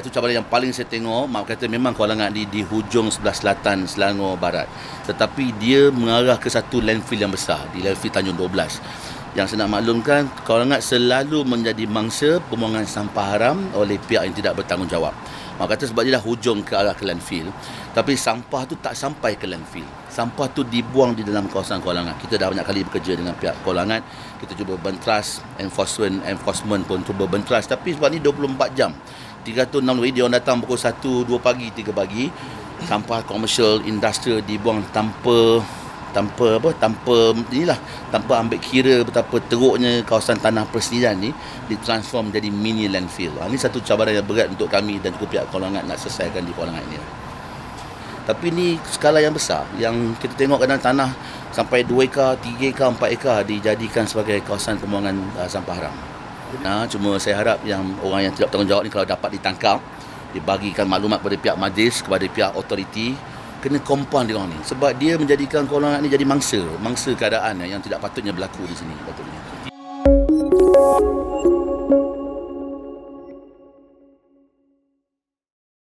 Itu cabaran yang paling saya tengok, mak kata memang Kuala di di hujung sebelah selatan Selangor Barat. Tetapi dia mengarah ke satu landfill yang besar di landfill Tanjung 12. Yang saya nak maklumkan, Kuala selalu menjadi mangsa pembuangan sampah haram oleh pihak yang tidak bertanggungjawab. Mak kata sebab dia dah hujung ke arah ke landfill. Tapi sampah tu tak sampai ke landfill. Sampah tu dibuang di dalam kawasan Kuala Kita dah banyak kali bekerja dengan pihak Kuala Kita cuba bentras, enforcement, enforcement pun cuba bentras. Tapi sebab ni 24 jam. 360 dia orang datang pukul 1, 2 pagi, 3 pagi. Sampah komersial, industrial dibuang tanpa tanpa apa tanpa inilah tanpa ambil kira betapa teruknya kawasan tanah persendirian ni ditransform jadi mini landfill. Ha, ini satu cabaran yang berat untuk kami dan juga pihak Kuala nak selesaikan di Kuala ini. Tapi ni skala yang besar yang kita tengok kadang tanah sampai 2 ekar, 3 ekar, 4 ekar dijadikan sebagai kawasan pembuangan uh, sampah haram. Nah, cuma saya harap yang orang yang tidak bertanggungjawab ni kalau dapat ditangkap, dibagikan maklumat kepada pihak majlis, kepada pihak otoriti, kena kompound dia orang ni. Sebab dia menjadikan golongan ni jadi mangsa, mangsa keadaan yang tidak patutnya berlaku di sini. Patutnya.